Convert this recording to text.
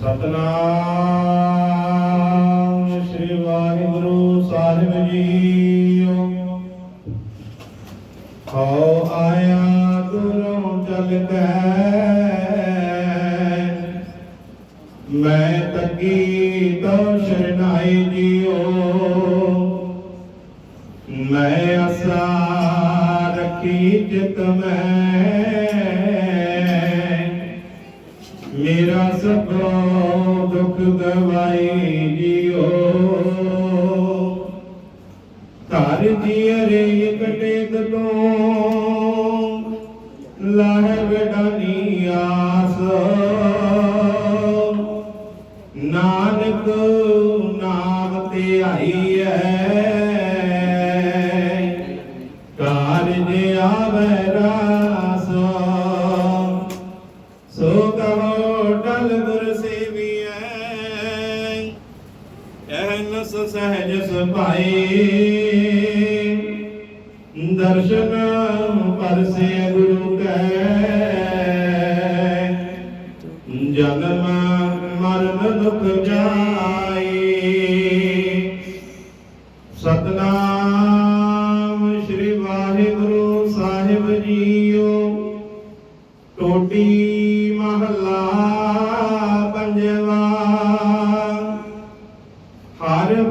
ਸਤਨਾਮ ਸ੍ਰੀ ਵਾਹਿਗੁਰੂ ਸਾਹਿਬ ਜੀਓ। ਹਉ ਆਇਆ ਗੁਰੂ ਚਲ ਕੈ। ਮੈਂ ਤੱਕੀ ਤੋ ਸ਼ਰਨਾਈ ਜੀਓ। ਮੈਂ ਅਸਾ ਰੱਖੀ ਚਿਤ ਮੈਂ। ਮੇਰਾ ਸਭੋ ਦੁਖ ਗਵਾਈ ਜੀਓ ਧਰ ਜੀਰੇ ਕਟੇ ਤੋਂ ਲਾਹ ਵਿਡਾਨੀ ਆਸ ਨਾਨਕ ਨਾਮ ਤੇ ਆਈ ਹੈ ਕਾਰਜ ਆਵੈ ਰਾਸ ਐਨਸ ਸਹਿਜ ਸੁਭਾਈ ਦਰਸ਼ਨ ਪਰਸੇ ਗੁਰੂ ਕੈ। ਜਨਮ ਮਰਨ ਦੁਖ ਜਾਈ ਸਤਨਾਮ ਸ੍ਰੀ ਵਾਹਿਗੁਰੂ ਸਾਹਿਬ ਜੀਓ। ਟੋਟੀ ਮਹੱਲਾ ਪੰਜਵਾ। Para